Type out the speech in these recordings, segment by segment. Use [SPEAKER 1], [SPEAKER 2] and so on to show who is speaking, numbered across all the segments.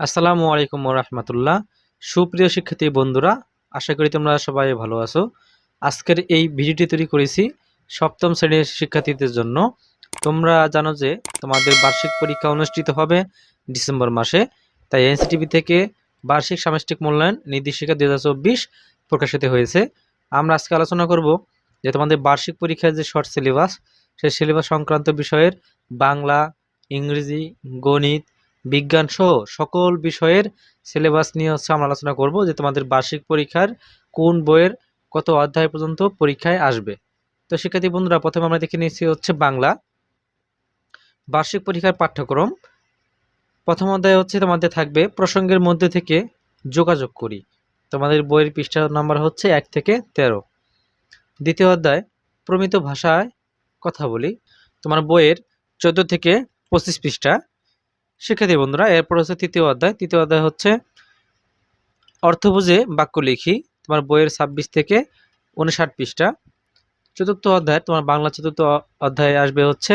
[SPEAKER 1] আসসালামু আলাইকুম রহমতুল্লাহ। সুপ্রিয় শিক্ষার্থী বন্ধুরা, আশা করি তোমরা সবাই ভালো আছো। আজকের এই ভিডিওটি তৈরি করেছি সপ্তম শ্রেণির শিক্ষার্থীদের জন্য। তোমরা জানো যে তোমাদের বার্ষিক পরীক্ষা অনুষ্ঠিত হবে ডিসেম্বর মাসে। তাই এনসিটিভি থেকে বার্ষিক সামষ্টিক মূল্যায়ন নির্দেশিকা দু হাজার চব্বিশ প্রকাশিত হয়েছে। আমরা আজকে আলোচনা করব যে তোমাদের বার্ষিক পরীক্ষার যে শর্ট সিলেবাস, সেই সিলেবাস সংক্রান্ত বিষয়ের বাংলা, ইংরেজি, গণিত বিজ্ঞান সহ সকল বিষয়ের সিলেবাস নিয়ে হচ্ছে আমরা আলোচনা করব যে তোমাদের বার্ষিক পরীক্ষার কোন বইয়ের কত অধ্যায় পর্যন্ত পরীক্ষায় আসবে। তো শিক্ষার্থী বন্ধুরা, প্রথমে আমরা দেখে নিচ্ছি হচ্ছে বাংলা। বার্ষিক পরীক্ষার পাঠ্যক্রম। প্রথম অধ্যায় হচ্ছে তোমাদের থাকবে প্রসঙ্গের মধ্যে থেকে যোগাযোগ করি। তোমাদের বইয়ের পৃষ্ঠা নাম্বার হচ্ছে এক থেকে তেরো। দ্বিতীয় অধ্যায়, প্রমিত ভাষায় কথা বলি। তোমার বইয়ের চোদ্দ থেকে পঁচিশ পৃষ্ঠা। শিক্ষার্থী বন্ধুরা, এরপর হচ্ছে তৃতীয় অধ্যায়। তৃতীয় অধ্যায় হচ্ছে অর্থ বুঝে বাক্য লিখি। তোমার বইয়ের ছাব্বিশ থেকে উনষাট পৃষ্ঠা। চতুর্থ অধ্যায়, তোমার বাংলা চতুর্থ অধ্যায়ে আসবে হচ্ছে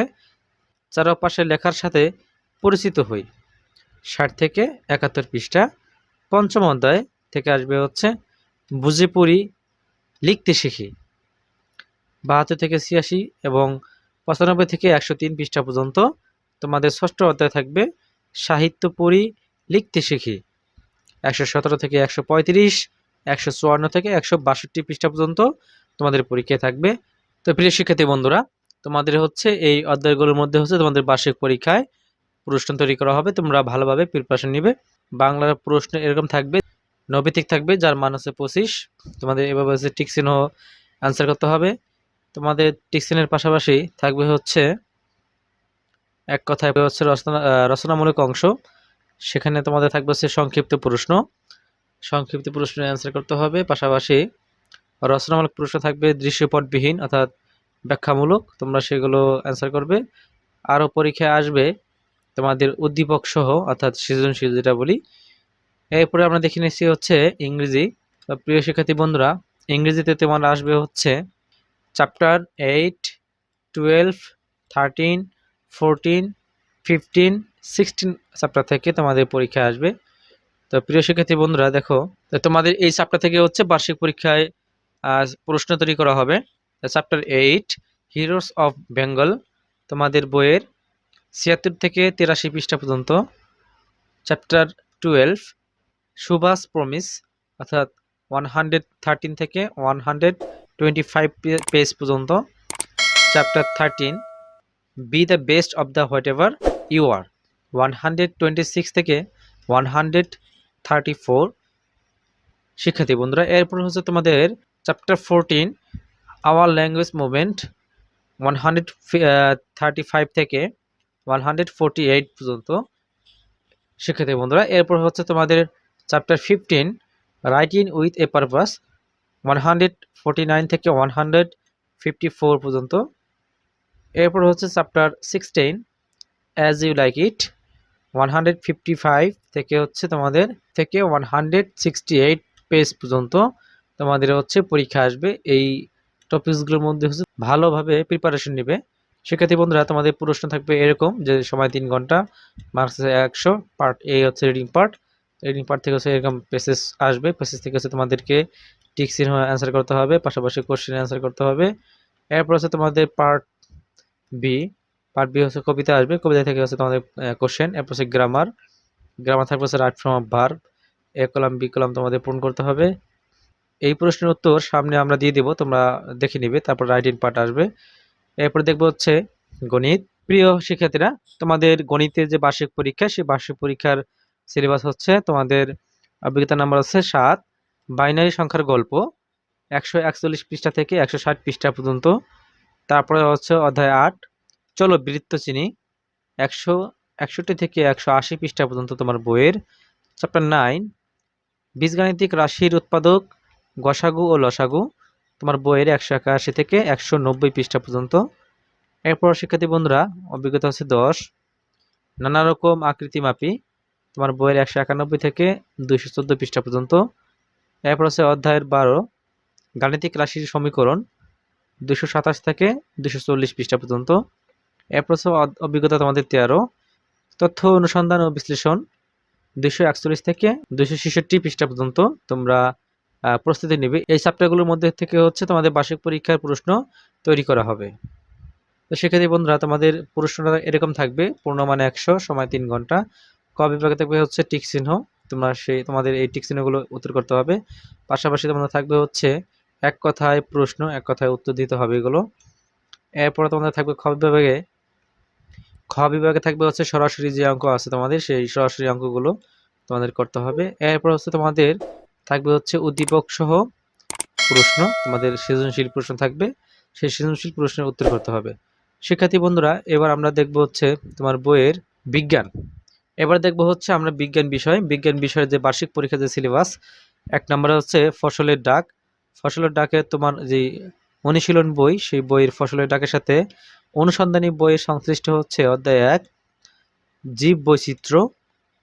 [SPEAKER 1] চারপাশের লেখার সাথে পরিচিত হই। ষাট থেকে একাত্তর পৃষ্ঠা। পঞ্চম অধ্যায় থেকে আসবে হচ্ছে, বুঝে পড়ি, লিখতে শিখি। বাহাত্তর থেকে ছিয়াশি এবং পঁচানব্বই থেকে একশো তিন পৃষ্ঠা পর্যন্ত তোমাদের ষষ্ঠ অধ্যায় থাকবে। সাহিত্য পড়ি, লিখতে শিখি। একশো সতেরো থেকে একশো পঁয়ত্রিশ, একশো চুয়ান্ন থেকে একশো বাষট্টি পৃষ্ঠা পর্যন্ত তোমাদের পরীক্ষায় থাকবে। তো প্রিয় শিক্ষার্থী বন্ধুরা, তোমাদের হচ্ছে এই অধ্যায়গুলোর মধ্যে হচ্ছে তোমাদের বার্ষিক পরীক্ষায় প্রশ্ন তৈরি করা হবে। তোমরা ভালোভাবে প্রিপারেশন নিবে। বাংলার প্রশ্ন এরকম থাকবে নৈবিতিক থাকবে, যার মান হচ্ছে পঁচিশ। তোমাদের এভাবে হচ্ছে টিকসিনও অ্যান্সার করতে হবে। তোমাদের টিকসিনের পাশাপাশি থাকবে হচ্ছে এক কথায় হচ্ছে রচনা রচনামূলক অংশ। সেখানে তোমাদের থাকবে হচ্ছে সংক্ষিপ্ত প্রশ্ন। সংক্ষিপ্ত প্রশ্নের অ্যান্সার করতে হবে। পাশাপাশি রচনামূলক প্রশ্ন থাকবে দৃশ্যপটবিহীন, অর্থাৎ ব্যাখ্যামূলক। তোমরা সেগুলো অ্যান্সার করবে। আরও পরীক্ষায় আসবে তোমাদের উদ্দীপক সহ, অর্থাৎ সৃজনশীল যেটা বলি। এরপরে আমরা দেখে নিচ্ছি হচ্ছে ইংরেজি। প্রিয় শিক্ষার্থী বন্ধুরা, ইংরেজিতে তোমার আসবে হচ্ছে chapter eight twelve thirteen fourteen fifteen sixteen chapter থেকে তোমাদের পরীক্ষা আসবে। তো প্রিয় শিক্ষার্থী বন্ধুরা, দেখো তোমাদের এই চ্যাপ্টার থেকে হচ্ছে বার্ষিক পরীক্ষায় প্রশ্ন তৈরি করা হবে। Chapter eight heroes of Bengal তোমাদের বইয়ের ছিয়াত্তর থেকে তিরাশি পৃষ্ঠা পর্যন্ত। চ্যাপ্টার টুয়েলভ সুভাষ প্রমিস অর্থাৎ ওয়ান হান্ড্রেড থার্টিন থেকে one hundred twenty five page পর্যন্ত। Chapter thirteen be the best of the whatever you are one hundred twenty six থেকে ওয়ান হান্ড্রেড থার্টি ফোর শিক্ষার্থী বন্ধুরা, এরপর হচ্ছে তোমাদের chapter fourteen our language movement one hundred thirty five থেকে one hundred forty eight পর্যন্ত শিক্ষার্থী বন্ধুরা, এরপর হচ্ছে তোমাদের chapter fifteen writing with a purpose one hundred forty nine থেকে ওয়ান হান্ড্রেড ফিফটি ফোর পর্যন্ত এরপর হচ্ছে chapter sixteen as you like it one hundred fifty five থেকে হচ্ছে তোমাদের থেকে one hundred sixty eight page পর্যন্ত তোমাদের হচ্ছে পরীক্ষা আসবে। এই টপিকসগুলোর মধ্যে হচ্ছে ভালোভাবে প্রিপারেশন নেবে। শিক্ষার্থী বন্ধুরা, তোমাদের প্রশ্ন থাকবে এরকম যে সময় তিন ঘণ্টা মার্কস একশো পার্ট এ হচ্ছে রিডিং পার্ট রিডিং পার্ট থেকে হচ্ছে এরকম পেসেস আসবে। পেসেস থেকে হচ্ছে তোমাদেরকে টিক্সিন অ্যান্সার করতে হবে, পাশাপাশি কোশ্চেন অ্যান্সার করতে হবে। এরপর হচ্ছে তোমাদের পার্ট বি পার্ট বি হচ্ছে কবিতা আসবে। কবিতা থেকে হচ্ছে তোমাদের কোশ্চেন এরপর হচ্ছে গ্রামার গ্রামার থাকবে হচ্ছে right form verb A column B column তোমাদের পূরণ করতে হবে। এই প্রশ্নের উত্তর সামনে আমরা দিয়ে দেব, তোমরা দেখে নিবে, তারপর রাইটিং পার্ট আসবে। এরপরে দেখব হচ্ছে গণিত। প্রিয় শিক্ষার্থীরা, তোমাদের গণিতের যে বার্ষিক পরীক্ষা, সেই বার্ষিক পরীক্ষার সিলেবাস হচ্ছে তোমাদের অভিজ্ঞতা নাম্বার হচ্ছে সাত। বাইনারি সংখ্যার গল্প, একশো একচল্লিশ পৃষ্ঠা থেকে একশো ষাট পৃষ্ঠা পর্যন্ত। তারপরে হচ্ছে অধ্যায় আট। চলো বৃত্ত চিনি একশো, একষট্টি থেকে একশো আশি পৃষ্ঠা পর্যন্ত তোমার বইয়ের। চ্যাপ্টার নাইন বীজগাণিতিক রাশির উৎপাদক, গসাগু ও লসাগু, তোমার বইয়ের একশো একাশি থেকে একশো নব্বই পৃষ্ঠা পর্যন্ত। এরপর শিক্ষার্থী বন্ধুরা, অভিজ্ঞতা হচ্ছে দশ, নানা রকম আকৃতি মাপি, তোমার বইয়ের একশো একানব্বই থেকে দুইশো চোদ্দ পৃষ্ঠা পর্যন্ত। এরপর হচ্ছে অধ্যায়ের বারো, গাণিতিক রাশির সমীকরণ দুশো সাতাশ থেকে দুশো চল্লিশ পৃষ্ঠা পর্যন্ত। হচ্ছে অভিজ্ঞতা তোমাদের তেরো তথ্য অনুসন্ধান ও বিশ্লেষণ দুশো একচল্লিশ থেকে দুশো ছেষট্টি পৃষ্ঠা পর্যন্ত তোমরা প্রস্তুতি নেবে। এই চ্যাপ্টারগুলোর মধ্যে থেকে হচ্ছে তোমাদের বার্ষিক পরীক্ষার প্রশ্ন তৈরি করা হবে। তো সেক্ষেত্রে বন্ধুরা, তোমাদের প্রশ্নটা এরকম থাকবে, পূর্ণমানে একশো, সময় তিন ঘণ্টা। ক বিভাগে থাকবে হচ্ছে টিক চিহ্ন, তোমরা সেই, তোমাদের এই টিক চিহ্নগুলো উত্তর করতে হবে। পাশাপাশি তোমাদের থাকবে হচ্ছে এক কথায় প্রশ্ন, এক কথায় উত্তর দিতে হবে এগুলো। এরপরে তোমাদের থাকবে খ বিভাগে খ বিভাগে থাকবে হচ্ছে সরাসরি যে অঙ্ক আছে তোমাদের, সেই সরাসরি অঙ্কগুলো তোমাদের করতে হবে। এরপর হচ্ছে তোমাদের থাকবে হচ্ছে উদ্দীপক সহ প্রশ্ন, তোমাদের সৃজনশীল প্রশ্ন থাকবে, সেই সৃজনশীল প্রশ্নের উত্তর করতে হবে। শিক্ষার্থী বন্ধুরা, এবার আমরা দেখব হচ্ছে তোমার বইয়ের বিজ্ঞান। এবার দেখব হচ্ছে আমরা বিজ্ঞান বিষয়, বিজ্ঞান বিষয়ের যে বার্ষিক পরীক্ষার যে সিলেবাস, এক নম্বরে হচ্ছে ফসলের ডাক। ফসলের ডাকে তোমার যে অনুশীলন বই, সেই বইয়ের ফসলের ডাকের সাথে অনুসন্ধানী বইয়ের সংশ্লিষ্ট হচ্ছে অধ্যায় এক জীব বৈচিত্র্য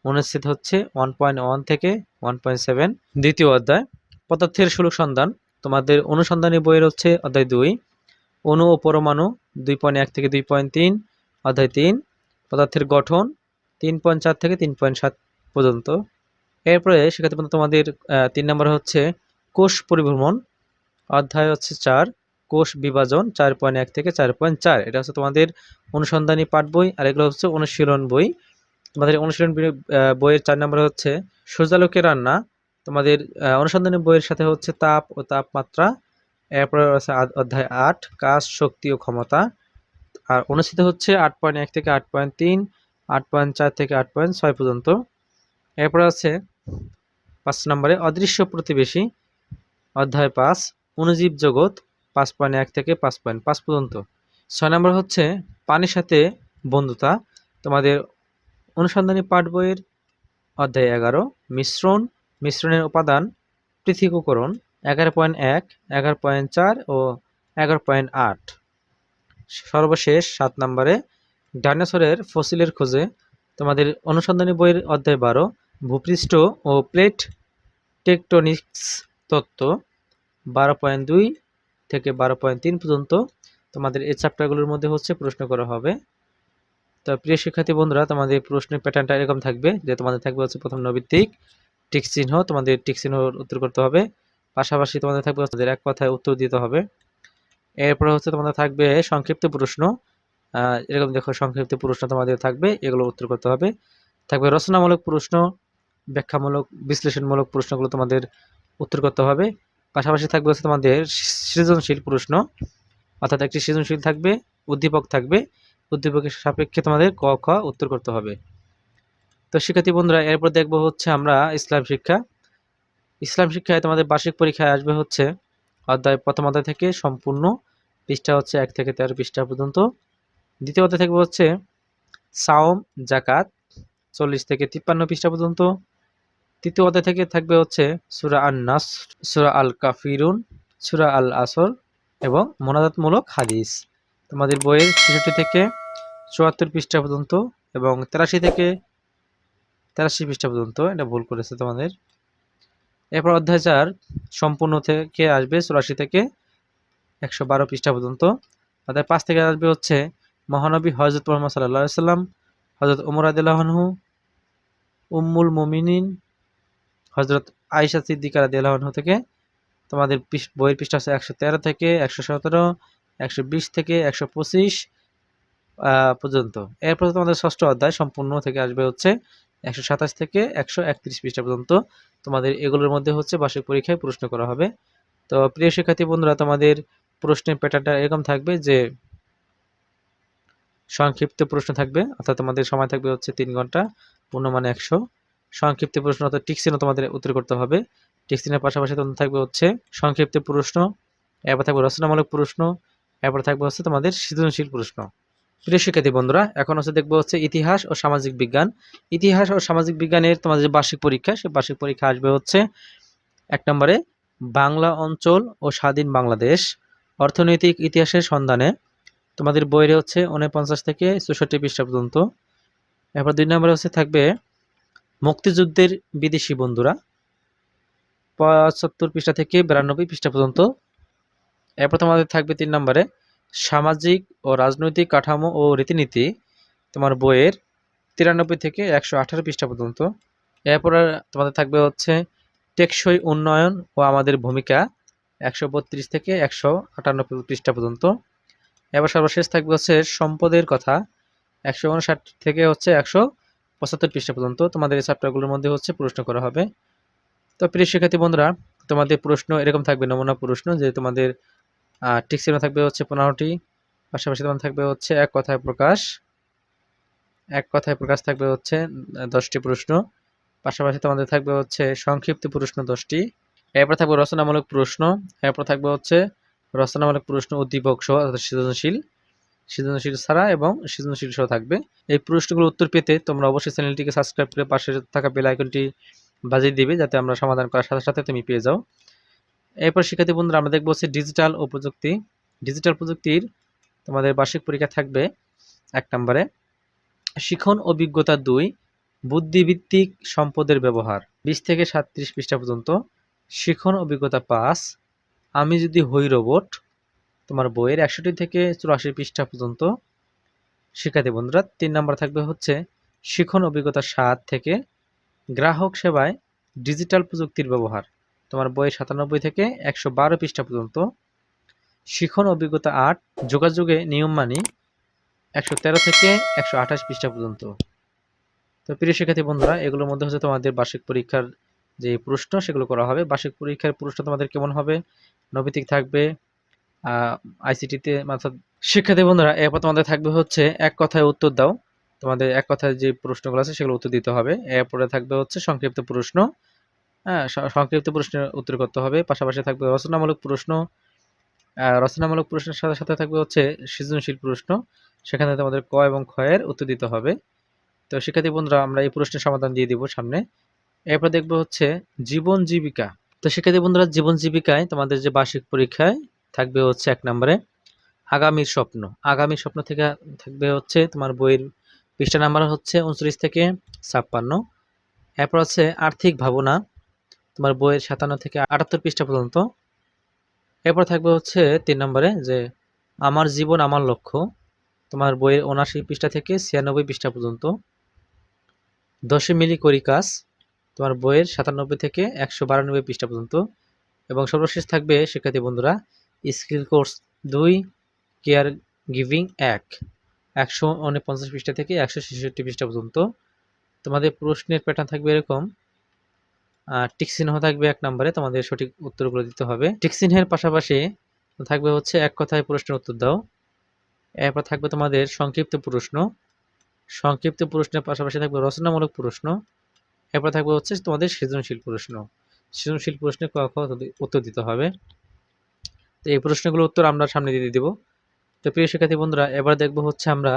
[SPEAKER 1] অনুচ্ছেদ হচ্ছে ওয়ান পয়েন্ট ওয়ান থেকে ওয়ান পয়েন্ট সেভেন দ্বিতীয় অধ্যায়, পদার্থের সুলুক সন্ধান। তোমাদের অনুসন্ধানী বইয়ের হচ্ছে অধ্যায় দুই, অণু ও পরমাণু দুই পয়েন্ট এক থেকে দুই পয়েন্ট তিন, অধ্যায় তিন, পদার্থের গঠন তিন পয়েন্ট চার থেকে তিন পয়েন্ট সাত পর্যন্ত। এরপরে সেক্ষেত্রে তোমাদের তিন নম্বরে হচ্ছে কোষ পরিভ্রমণ, অধ্যায় হচ্ছে চার কোষ বিভাজন চার পয়েন্ট এক থেকে চার পয়েন্ট চার। এটা হচ্ছে তোমাদের অনুসন্ধানী পাঠ বই, আর এগুলো হচ্ছে অনুশীলন বই। তোমাদের অনুশীলন বইয়ের চার নম্বরে হচ্ছে সূর্যালোকে রান্না। তোমাদের অনুসন্ধানী বইয়ের সাথে হচ্ছে তাপ ও তাপমাত্রা। এরপরে আছে অধ্যায় আট, কাজ, শক্তি ও ক্ষমতা। আর অনুষ্ঠিত হচ্ছে আট পয়েন্ট এক থেকে আট পয়েন্ট তিন, আট পয়েন্ট চার থেকে আট পয়েন্ট ছয় পর্যন্ত। এরপরে আছে পাঁচ নম্বরে অদৃশ্য প্রতিবেশী। অধ্যায় পাঁচ, অনুজীব জগৎ। পাঁচ পয়েন্ট এক থেকে পাঁচ পয়েন্ট পাঁচ পর্যন্ত। ছয় নম্বর হচ্ছে পানির সাথে বন্ধুতা। তোমাদের অনুসন্ধানী পাঠ বইয়ের অধ্যায় এগারো, মিশ্রণ, মিশ্রণের উপাদান পৃথকীকরণ, এগারো পয়েন্ট এক, এগারো পয়েন্ট চার ও এগারো পয়েন্ট আট। সর্বশেষ সাত নম্বরে ডাইনোসরের ফসিলের খোঁজে তোমাদের অনুসন্ধানী বইয়ের অধ্যায় বারো, ভূপৃষ্ঠ ও প্লেট টেকটনিক্স তত্ত্ব, বারো পয়েন্ট দুই থেকে বারো পয়েন্ট তিন পর্যন্ত তোমাদের এই চ্যাপ্টারগুলোর মধ্যে হচ্ছে প্রশ্ন করা হবে। তো প্রিয় শিক্ষার্থী বন্ধুরা, তোমাদের প্রশ্নের প্যাটার্নটা এরকম থাকবে যে তোমাদের থাকবে হচ্ছে প্রথম নৈবিত্তিক, টিক চিহ্ন, তোমাদের টিক চিহ্ন উত্তর করতে হবে। পাশাপাশি তোমাদের থাকবে হচ্ছে এক কথায় উত্তর দিতে হবে। এরপরে হচ্ছে তোমাদের থাকবে সংক্ষিপ্ত প্রশ্ন। এরকম দেখো সংক্ষিপ্ত প্রশ্ন তোমাদের থাকবে, এগুলো উত্তর করতে হবে। থাকবে রচনামূলক প্রশ্ন, ব্যাখ্যামূলক, বিশ্লেষণমূলক প্রশ্নগুলো তোমাদের উত্তর করতে হবে। পাশাপাশি থাকবে হচ্ছে তোমাদের সৃজনশীল প্রশ্ন, অর্থাৎ একটি সৃজনশীল থাকবে, উদ্দীপক থাকবে, উদ্দীপকের সাপেক্ষে তোমাদের ক, খ উত্তর করতে হবে। তো শিক্ষার্থী বন্ধুরা, এরপর দেখব হচ্ছে আমরা ইসলাম শিক্ষা। ইসলাম শিক্ষায় তোমাদের বার্ষিক পরীক্ষায় আসবে হচ্ছে অধ্যায় প্রথম অধ্যায় থেকে সম্পূর্ণ, পৃষ্ঠা হচ্ছে এক থেকে তেরো পৃষ্ঠা পর্যন্ত। দ্বিতীয় অধ্যায় থাকবে হচ্ছে সাওম, জাকাত, চল্লিশ থেকে তিপ্পান্ন পৃষ্ঠা পর্যন্ত। তৃতীয় অধ্যায় থেকে থাকবে হচ্ছে সুরা আন নাস সুরা আল কাফিরুন সুরা আল আসর এবং মোনাজাতমূলক হাদিস। তোমাদের বইয়ের ছেষট্টি থেকে চুয়াত্তর পৃষ্ঠা পর্যন্ত এবং তেরাশি থেকে তেরাশি পৃষ্ঠা পর্যন্ত, এটা ভুল করেছে তোমাদের। এরপর অধ্যায় চার সম্পূর্ণ থেকে আসবে চুরাশি থেকে একশো বারো পৃষ্ঠা পর্যন্ত। অধ্যায় পাঁচ থেকে আসবে হচ্ছে মহানবী হজরত মোহাম্মদ সাল্লাহ সাল্লাম হজরত উমর আদিল্লাহনহু উম্মুল মুমিনিন হজরত আয়েশা সিদ্দিকা রাদিয়াল্লাহু থেকে তোমাদের বইয়ের পৃষ্ঠা আছে একশো তেরো থেকে একশো সতেরো, একশো বিশ থেকে একশো পঁচিশ পর্যন্ত। এরপর তোমাদের ষষ্ঠ অধ্যায়, সম্পূর্ণ থেকে আসবে হচ্ছে একশো সাতাশ থেকে একশো একত্রিশ পৃষ্ঠা পর্যন্ত। তোমাদের এগুলোর মধ্যে হচ্ছে বার্ষিক পরীক্ষায় প্রশ্ন করা হবে। তো প্রিয় শিক্ষার্থী বন্ধুরা, তোমাদের প্রশ্নের প্যাটার্নটা এরকম থাকবে যে সংক্ষিপ্ত প্রশ্ন থাকবে, অর্থাৎ তোমাদের সময় থাকবে হচ্ছে তিন ঘণ্টা, পূর্ণমানে একশো। সংক্ষিপ্ত প্রশ্ন অর্থাৎ টিকসিনও তোমাদের উত্তর করতে হবে। টিকসিনের পাশাপাশি তোমাদের থাকবে হচ্ছে সংক্ষিপ্ত প্রশ্ন, এরপর থাকবে রচনামূলক প্রশ্ন, এরপর থাকবে হচ্ছে তোমাদের সৃজনশীল প্রশ্ন। প্রিয় শিক্ষার্থী বন্ধুরা, এখন হচ্ছে দেখব হচ্ছে ইতিহাস ও সামাজিক বিজ্ঞান। ইতিহাস ও সামাজিক বিজ্ঞানের তোমাদের যে বার্ষিক পরীক্ষা, সেই বার্ষিক পরীক্ষা আসবে হচ্ছে এক নম্বরে বাংলা অঞ্চল ও স্বাধীন বাংলাদেশ অর্থনৈতিক ইতিহাসের সন্ধানে। তোমাদের বইয়ে হচ্ছে উনপঞ্চাশ থেকে চৌষট্টি পৃষ্ঠা পর্যন্ত। এরপর দুই নম্বরে হচ্ছে থাকবে মুক্তিযুদ্ধের বিদেশি বন্ধুরা, পঁচাত্তর পৃষ্ঠা থেকে বিরানব্বই পৃষ্ঠা পর্যন্ত। এরপর তোমাদের থাকবে তিন নম্বরে, সামাজিক ও রাজনৈতিক কাঠামো ও রীতিনীতি তোমার বইয়ের তিরানব্বই থেকে একশো আঠারো পৃষ্ঠা পর্যন্ত। এরপরে তোমাদের থাকবে হচ্ছে টেকসই উন্নয়ন ও আমাদের ভূমিকা একশো বত্রিশ থেকে একশো আটানব্বই পৃষ্ঠা পর্যন্ত। এবার সর্বশেষ থাকবে হচ্ছে সম্পদের কথা, একশো উনষাট থেকে হচ্ছে একশো পঁচাত্তর পৃষ্ঠা পর্যন্ত তোমাদের এই চ্যাপ্টারগুলোর মধ্যে হচ্ছে প্রশ্ন করা হবে। তো প্রিয় শিক্ষার্থী বন্ধুরা, তোমাদের প্রশ্ন এরকম থাকবে, নমুনা প্রশ্ন, যে তোমাদের টিক থাকবে হচ্ছে পনেরোটি, পাশাপাশি তোমার থাকবে হচ্ছে এক কথায় প্রকাশ। এক কথায় প্রকাশ থাকবে হচ্ছে দশটি প্রশ্ন, পাশাপাশি তোমাদের থাকবে হচ্ছে সংক্ষিপ্ত প্রশ্ন দশটি। এরপর থাকবে রচনামূলক প্রশ্ন, এরপর থাকবে হচ্ছে রচনামূলক প্রশ্ন উদ্দীপক সহ সৃজনশীল। সৃজনশীল ছাড়া এবং সৃজনশীল সহ থাকবে। এই প্রশ্নগুলোর উত্তর পেতে তোমরা অবশ্যই চ্যানেলটিকে সাবস্ক্রাইব করে পাশে থাকা বেল আইকনটি বাজিয়ে দিবে যাতে আমরা সমাধান করার সাথে সাথে তুমি পেয়ে যাও। এরপর শিক্ষার্থী বন্ধুরা, আমরা দেখব হচ্ছে ডিজিটাল ও প্রযুক্তি। ডিজিটাল প্রযুক্তির তোমাদের বার্ষিক পরীক্ষা থাকবে এক নম্বরে। শিখন অভিজ্ঞতা দুই বুদ্ধিভিত্তিক সম্পদের ব্যবহার, বিশ থেকে সাতত্রিশ পৃষ্ঠা পর্যন্ত। শিখন অভিজ্ঞতা পাঁচ, আমি যদি হই রোবট তোমার বইয়ের একষট্টি থেকে চুরাশি পৃষ্ঠা পর্যন্ত। শিক্ষার্থী বন্ধুরা, তিন নম্বর থাকবে হচ্ছে শিখন অভিজ্ঞতা সাত থেকে গ্রাহক সেবায় ডিজিটাল প্রযুক্তির ব্যবহার। তোমার বইয়ের সাতানব্বই থেকে একশো বারো পৃষ্ঠা পর্যন্ত। শিখন অভিজ্ঞতা আট, যোগাযোগে নিয়ম মানি একশো তেরো থেকে একশো আঠাশ পৃষ্ঠা পর্যন্ত। তো প্রিয় শিক্ষার্থী বন্ধুরা, এগুলোর মধ্যে হচ্ছে তোমাদের বার্ষিক পরীক্ষার যে প্রশ্ন, সেগুলো করা হবে। বার্ষিক পরীক্ষার প্রশ্ন তোমাদের কেমন হবে? নৈতিক থাকবে আইসিটিতে অর্থাৎ শিক্ষার্থী বন্ধুরা, এরপর তোমাদের থাকবে হচ্ছে এক কথায় উত্তর দাও। তোমাদের এক কথায় যে প্রশ্নগুলো আছে সেগুলো উত্তর দিতে হবে। এরপরে থাকবে হচ্ছে সংক্ষিপ্ত প্রশ্ন। হ্যাঁ সংক্ষিপ্ত প্রশ্নের উত্তর করতে হবে। পাশাপাশি থাকবে রচনামূলক প্রশ্ন। রচনামূলক প্রশ্নের সাথে সাথে থাকবে হচ্ছে সৃজনশীল প্রশ্ন। সেখানে তোমাদের ক এবং ক্ষয়ের উত্তর দিতে হবে। তো শিক্ষার্থী বন্ধুরা, আমরা এই প্রশ্নের সমাধান দিয়ে দিব সামনে। এরপর দেখব হচ্ছে জীবন জীবিকা। তো শিক্ষার্থী বন্ধুরা, জীবন জীবিকায় তোমাদের যে বার্ষিক পরীক্ষায় থাকবে হচ্ছে এক নম্বরে আগামীর স্বপ্ন। আগামীর স্বপ্ন থেকে থাকবে হচ্ছে তোমার বইয়ের পৃষ্ঠা নাম্বার হচ্ছে উনচল্লিশ থেকে ছাপ্পান্ন। এরপর হচ্ছে আর্থিক ভাবনা, তোমার বইয়ের সাতান্ন থেকে আটাত্তর পৃষ্ঠা পর্যন্ত। এরপর থাকবে হচ্ছে তিন নম্বরে যে আমার জীবন আমার লক্ষ্য, তোমার বইয়ের উনাশি পৃষ্ঠা থেকে ছিয়ানব্বই পৃষ্ঠা পর্যন্ত। দশে মিলি করি কাজ, তোমার বইয়ের সাতানব্বই থেকে একশো বারানব্বই পৃষ্ঠা পর্যন্ত। এবং সর্বশেষ থাকবে শিক্ষার্থী বন্ধুরা স্কিল কোর্স দুই, কেয়ার গিভিং এক। একশো উনপঞ্চাশ পৃষ্ঠা থেকে একশো ছেষট্টি পৃষ্ঠা পর্যন্ত। তোমাদের প্রশ্নের প্যাটার্ন থাকবে এরকম। টিকচিহ্ন থাকবে এক নম্বরে, তোমাদের সঠিক উত্তরগুলো দিতে হবে। টিকচিহ্নের পাশাপাশি থাকবে হচ্ছে এক কথায় প্রশ্নের উত্তর দাও। এরপর থাকবে তোমাদের সংক্ষিপ্ত প্রশ্ন। সংক্ষিপ্ত প্রশ্নের পাশাপাশি থাকবে রচনামূলক প্রশ্ন। এরপর থাকবে হচ্ছে তোমাদের সৃজনশীল প্রশ্ন। সৃজনশীল প্রশ্নে উত্তর দিতে হবে। তো এই প্রশ্নগুলোর উত্তর আমরা সামনে দিয়ে দিব। তো প্রিয় শিক্ষার্থী বন্ধুরা, এবার দেখব হচ্ছে আমরা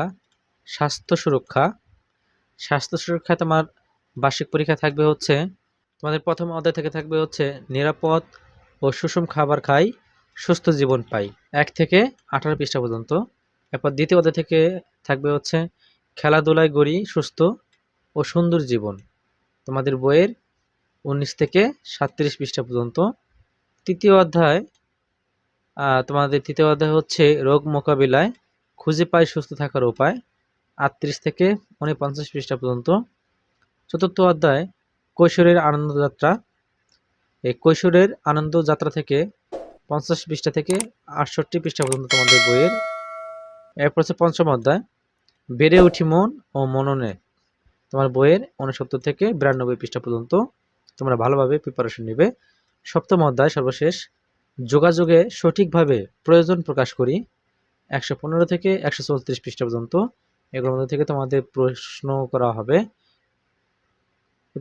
[SPEAKER 1] স্বাস্থ্য সুরক্ষা। স্বাস্থ্য সুরক্ষা তোমার বার্ষিক পরীক্ষা থাকবে হচ্ছে, তোমাদের প্রথম অধ্যায় থেকে থাকবে হচ্ছে, নিরাপদ ও সুষম খাবার খাই, সুস্থ জীবন পাই। এক থেকে আঠারো পৃষ্ঠা পর্যন্ত। এরপর দ্বিতীয় অধ্যায় থেকে থাকবে হচ্ছে, খেলাধুলায় গড়ি, সুস্থ ও সুন্দর জীবন। তোমাদের বইয়ের উনিশ থেকে সাতত্রিশ পৃষ্ঠা পর্যন্ত। তৃতীয় অধ্যায় তোমাদের তৃতীয় অধ্যায় হচ্ছে রোগ মোকাবিলায় খুঁজে পায় সুস্থ থাকার উপায়। আটত্রিশ থেকে উনপঞ্চাশ পৃষ্ঠা পর্যন্ত। চতুর্থ অধ্যায়, কৈশোরের আনন্দযাত্রা এই কৈশোরের আনন্দযাত্রা থেকে পঞ্চাশ পৃষ্ঠা থেকে আটষট্টি পৃষ্ঠা পর্যন্ত তোমাদের বইয়ের। এরপর হচ্ছে পঞ্চম অধ্যায়, বেড়ে উঠি মন ও মননে। তোমার বইয়ের উনসত্তর থেকে বিরানব্বই পৃষ্ঠা পর্যন্ত তোমরা ভালোভাবে প্রিপারেশন নেবে। সপ্তম অধ্যায় সর্বশেষ যোগাযোগে সঠিকভাবে প্রয়োজন প্রকাশ করি একশো পনেরো থেকে একশো চৌত্রিশ পৃষ্ঠা পর্যন্ত। এগুলোর মধ্যে থেকে তোমাদের প্রশ্ন করা হবে।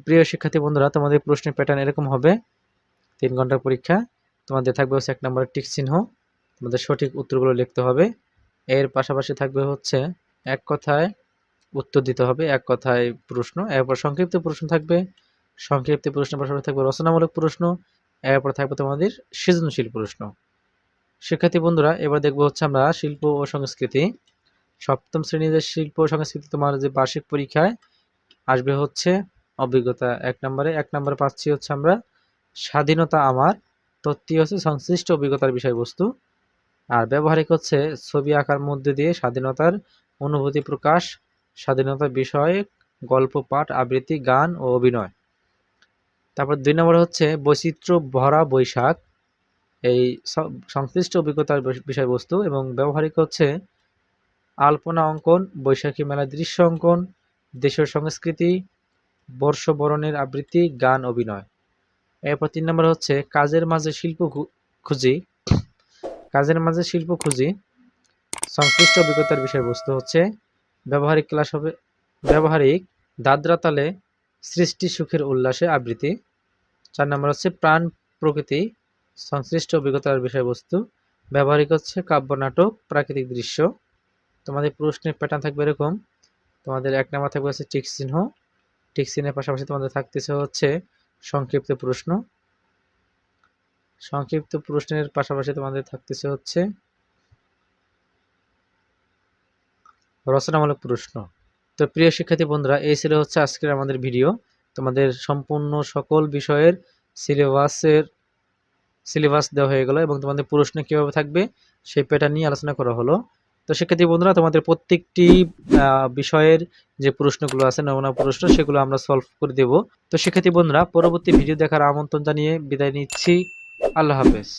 [SPEAKER 1] প্রিয় শিক্ষার্থী বন্ধুরা, তোমাদের প্রশ্নের প্যাটার্ন এরকম হবে। তিন ঘণ্টার পরীক্ষা, তোমাদের থাকবে হচ্ছে এক নম্বরের টিক চিহ্ন, তোমাদের সঠিক উত্তরগুলো লিখতে হবে। এর পাশাপাশি থাকবে হচ্ছে এক কথায় উত্তর দিতে হবে, এক কথায় প্রশ্ন, এরপর সংক্ষিপ্ত প্রশ্ন থাকবে। সংক্ষিপ্ত প্রশ্নের পাশাপাশি থাকবে রচনামূলক প্রশ্ন এরপর থাকবে তোমাদের সৃজনশীল প্রশ্ন। শিক্ষার্থী বন্ধুরা, এবার দেখব হচ্ছে আমরা শিল্প ও সংস্কৃতি। সপ্তম শ্রেণির শিল্প ও সংস্কৃতি, তোমার যে বার্ষিক পরীক্ষায় আসবে হচ্ছে অভিজ্ঞতা এক নম্বরে। এক নম্বরে পাচ্ছি হচ্ছে আমরা স্বাধীনতা আমার তত্ত্বই হচ্ছে সংশ্লিষ্ট অভিজ্ঞতার বিষয়বস্তু। আর ব্যবহারিক হচ্ছে ছবি আঁকার মধ্যে দিয়ে স্বাধীনতার অনুভূতি প্রকাশ, স্বাধীনতা বিষয়ে গল্প, পাঠ, আবৃত্তি, গান ও অভিনয়। তারপর দুই নম্বর হচ্ছে বৈচিত্র্য ভরা বৈশাখ। এই সংশ্লিষ্ট অভিজ্ঞতার বিষয়বস্তু এবং ব্যবহারিক হচ্ছে আলপনা অঙ্কন, বৈশাখী মেলা দৃশ্য অঙ্কন দেশের সংস্কৃতি, বর্ষবরণের আবৃত্তি, গান, অভিনয়। এরপর তিন নম্বর হচ্ছে কাজের মাঝে শিল্প খুঁজি। কাজের মাঝে শিল্প খুঁজি। সংশ্লিষ্ট অভিজ্ঞতার বিষয়বস্তু হচ্ছে ব্যবহারিক ক্লাস হবে, ব্যবহারিক দাদরা তালে সৃষ্টি সুখের উল্লাসে আবৃত্তি। চার নম্বর হচ্ছে প্রাণ, প্রকৃতি, সংশ্লিষ্ট অভিজ্ঞতার বিষয়বস্তু। ব্যবহারিক হচ্ছে কাব্য, নাটক, প্রাকৃতিক দৃশ্য। তোমাদের প্রশ্নের প্যাটার্ন থাকবে এরকম। তোমাদের এক নম্বর থাকবে হচ্ছে টিক চিহ্ন। টিক চিহ্নের পাশাপাশি তোমাদের থাকতেছে হচ্ছে সংক্ষিপ্ত প্রশ্ন। সংক্ষিপ্ত প্রশ্নের পাশাপাশি তোমাদের থাকতেছে হচ্ছে রচনামূলক প্রশ্ন। তো প্রিয় শিক্ষার্থী বন্ধুরা, এই ছিল হচ্ছে আজকের আমাদের ভিডিও তোমাদের সম্পূর্ণ সকল বিষয়ের সিলেবাসের সিলেবাস দেওয়া হয়ে গেল এবং তোমাদের প্রশ্ন কীভাবে থাকবে সেই প্যাটার্ন নিয়ে আলোচনা করা হলো। তো শিক্ষার্থী বন্ধুরা, তোমাদের প্রত্যেকটি বিষয়ের যে প্রশ্নগুলো আছে, নমুনা প্রশ্ন, সেগুলো আমরা সলভ করে দেব। তো শিক্ষার্থী বন্ধুরা, পরবর্তী ভিডিও দেখার আমন্ত্রণ জানিয়ে বিদায় নিচ্ছি। আল্লাহ হাফেজ।